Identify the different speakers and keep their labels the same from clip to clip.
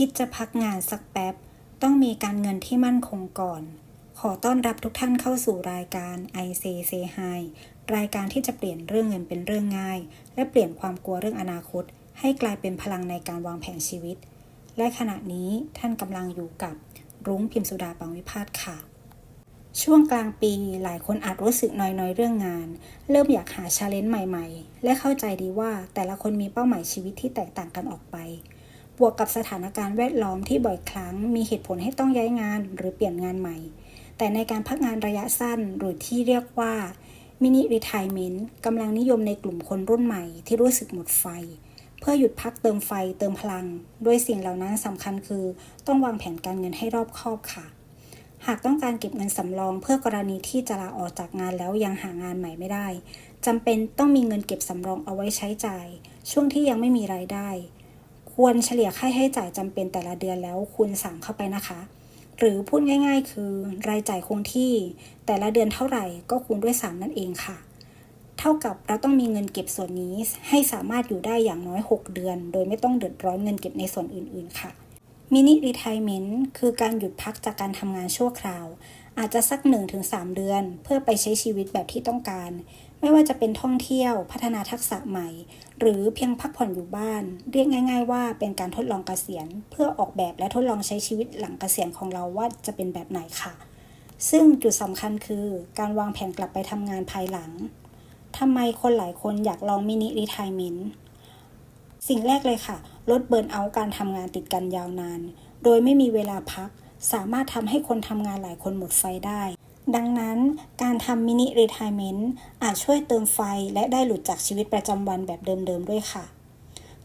Speaker 1: คิดจะพักงานสักแป๊บ ต้องมีการเงินที่มั่นคงก่อน ขอต้อนรับทุกท่านเข้าสู่รายการ I Say Say Hi รายการที่จะเปลี่ยนเรื่องเงินเป็นเรื่องง่าย และเปลี่ยนความกลัวเรื่องอนาคต ให้กลายเป็นพลังในการวางแผนชีวิต และขณะนี้ท่านกำลังอยู่กับรุ้งพิมสุดาปังวิพาทค่ะ ช่วงกลางปีหลายคนอาจรู้สึกน้อยๆ เรื่องงาน เริ่มอยากหาชาเลนจ์ใหม่ๆ และเข้าใจดีว่าแต่ละคนมีเป้าหมายชีวิตที่แตกต่างกันออกไป บวกกับสถานการณ์แวดล้อมที่บ่อยครั้ง มีเหตุผลให้ต้องย้ายงานหรือเปลี่ยนงานใหม่ แต่ในการพักงานระยะสั้นหรือที่เรียกว่ามินิรีทายเมนต์กำลังนิยมในกลุ่มคนรุ่นใหม่ที่รู้สึกหมดไฟ เพื่อหยุดพักเติมไฟเติมพลัง ด้วยสิ่งเหล่านั้นสำคัญคือ ต้องวางแผนการเงินให้รอบคอบค่ะ หากต้องการเก็บเงินสำรองเพื่อกรณีที่จะลาออกจากงานแล้วยังหางานใหม่ไม่ได้จำเป็นต้องมีเงินเก็บสำรองเอาไว้ใช้จ่าย ช่วงที่ยังไม่มีรายได้ ควรเฉลี่ยค่าใช้จ่ายจำเป็นแต่ละเดือนแล้วคูณสามเข้าไปนะคะ หรือพูดง่าย ๆ คือรายจ่ายคงที่แต่ละเดือนเท่าไหร่ก็คูณด้วย 3 นั่นเองค่ะ เท่ากับเราต้องมีเงินเก็บส่วนนี้ให้สามารถอยู่ได้อย่างน้อย 6 เดือน โดยไม่ต้องเดือดร้อนเงินเก็บในส่วนอื่นๆค่ะมินิรีทายเมนต์คือการหยุดพักจากการทำงานชั่วคราว อาจจะสัก 1-3 เดือน เพื่อไปใช้ชีวิตแบบที่ต้องการ ไม่ว่าจะเป็นท่องเที่ยว พัฒนาทักษะใหม่ หรือเพียงพักผ่อนอยู่บ้าน เรียกง่าย ๆ ว่าเป็นการทดลองเกษียณ เพื่อออกแบบและทดลองใช้ชีวิตหลังเกษียณของเราว่าจะเป็นแบบไหนค่ะ ซึ่งจุดสำคัญคือการวางแผนกลับไปทำงานภายหลังทำไมคนหลายคนอยากลองมินิรีทายเมนต์สิ่งแรกเลยค่ะ ลดเบิร์นเอาท์การทำงานติดกันยาวนาน โดยไม่มีเวลาพัก สามารถทำให้คนทำงานหลายคนหมดไฟได้ ดังนั้นการทำมินิรีทายเมนต์อาจช่วยเติมไฟและได้หลุดจากชีวิตประจำวันแบบเดิมๆด้วยค่ะ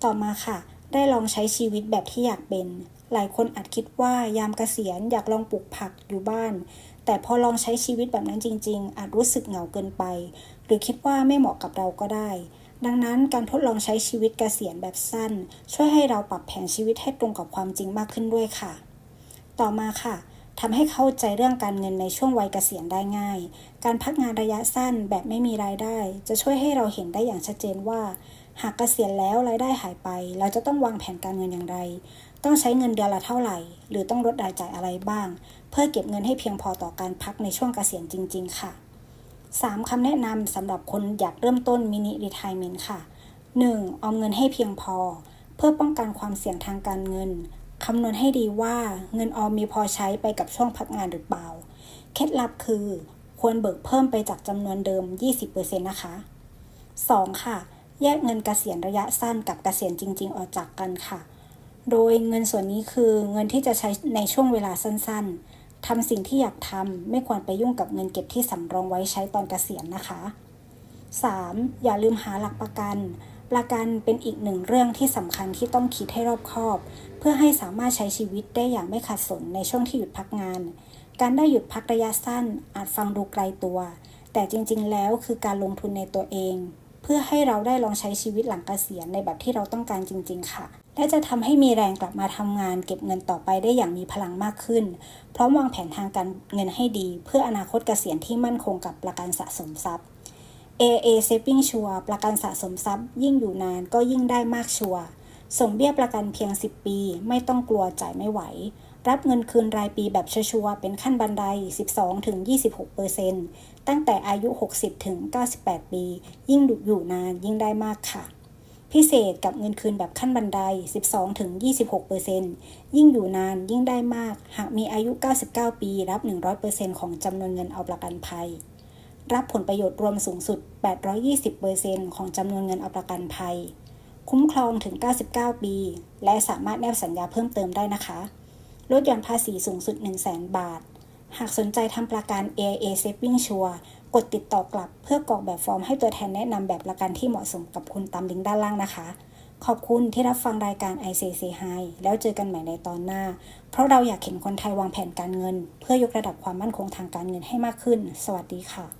Speaker 1: ต่อมาค่ะ ได้ลองใช้ชีวิตแบบที่อยากเป็น หลายคนอาจคิดว่ายามเกษียณอยากลองปลูกผักอยู่บ้าน แต่พอลองใช้ชีวิตแบบนั้นจริง ๆ อาจรู้สึกเหงาเกินไป หรือคิดว่าไม่เหมาะกับเราก็ได้ดังนั้นการทดลองใช้ชีวิตเกษียณแบบสั้น ช่วยให้เราปรับแผนชีวิตให้ตรงกับความจริงมากขึ้นด้วยค่ะ ต่อมาค่ะทำให้เข้าใจเรื่องการเงินในช่วงวัยเกษียณได้ง่าย การพักงานระยะสั้นแบบไม่มีรายได้ จะช่วยให้เราเห็นได้อย่างชัดเจนว่า หากเกษียณแล้วรายได้หายไป เราจะต้องวางแผนการเงินอย่างไร ต้องใช้เงินเดือนละเท่าไหร่ หรือต้องลดรายจ่ายอะไรบ้าง เพื่อเก็บเงินให้เพียงพอต่อการพักในช่วงเกษียณจริง ๆ ค่ะ 3. คำแนะนำสำหรับคนอยากเริ่มต้นมินิรีทายเมนต์ค่ะ 1. ออมเงินให้เพียงพอ เพื่อป้องกันความเสี่ยงทางการเงิน คำนวณให้ดีว่าเงินออมมีพอใช้ไปกับช่วงพักงานหรือเปล่า เคล็ดลับคือ ควรเบิกเพิ่มไปจากจำนวนเดิม 20%นะคะ 2. ค่ะ แยกเงินเกษียณระยะสั้นกับเกษียณจริง ๆ ออกจากกันค่ะ โดยเงินส่วนนี้คือเงินที่จะใช้ในช่วงเวลาสั้นๆทำสิ่งที่อยากทำไม่ควรไปยุ่งกับเงินเก็บที่สำรองไว้ใช้ตอนเกษียณนะคะ 3. อย่าลืมหาหลักประกัน ประกันเป็นอีกหนึ่งเรื่องที่สำคัญที่ต้องคิดให้รอบคอบ เพื่อให้สามารถใช้ชีวิตได้อย่างไม่ขัดสนในช่วงที่หยุดพักงาน การได้หยุดพักระยะสั้นอาจฟังดูไกลตัว แต่จริงๆ แล้วคือการลงทุนในตัวเอง เพื่อให้เราได้ลองใช้ชีวิตหลังเกษียณในแบบที่เราต้องการจริง ๆ ค่ะ และจะทำให้มีแรงกลับมาทำงาน เก็บเงินต่อไปได้อย่างมีพลังมากขึ้น พร้อมวางแผนทางการเงินให้ดี เพื่ออนาคตเกษียณที่มั่นคงกับประกันสะสมทรัพย์ AA Saving ชัวร์ประกันสะสมทรัพย์ ยิ่งอยู่นานก็ยิ่งได้มากชัวร์ส่งเบี้ยประกันเพียง 10 ปี ไม่ต้องกลัวจ่ายไม่ไหว รับเงินคืนรายปีแบบชัวร์เป็นขั้นบันได 12-26%ตั้งแต่อายุ 60-98 ปี ยิ่งอยู่นานยิ่งได้มากค่ะ พิเศษกับเงินคืนแบบขั้นบันได 12-26%ยิ่งอยู่นานยิ่งได้มาก หากมีอายุ 99 ปี รับ 100%ของจำนวนเงินเอาประกันภัย รับผลประโยชน์รวมสูงสุด 820%ของจำนวนเงินเอาประกันภัย คุ้มครองถึง 99 ปี และสามารถแนบสัญญาเพิ่มเติมได้นะคะ ลดหย่อนภาษีสูงสุด 100,000 บาท หากสนใจทำประกัน AIA Saving Sure กดติดต่อกลับเพื่อกรอกแบบฟอร์มให้ตัวแทนแนะนำแบบประกันที่เหมาะสมกับคุณตามลิงก์ด้านล่างนะคะ ขอบคุณที่รับฟังรายการ i c c high แล้วเจอกันใหม่ในตอนหน้า เพราะเราอยากเห็นคนไทยวางแผนการเงิน เพื่อยกระดับความมั่นคงทางการเงินให้มากขึ้น สวัสดีค่ะ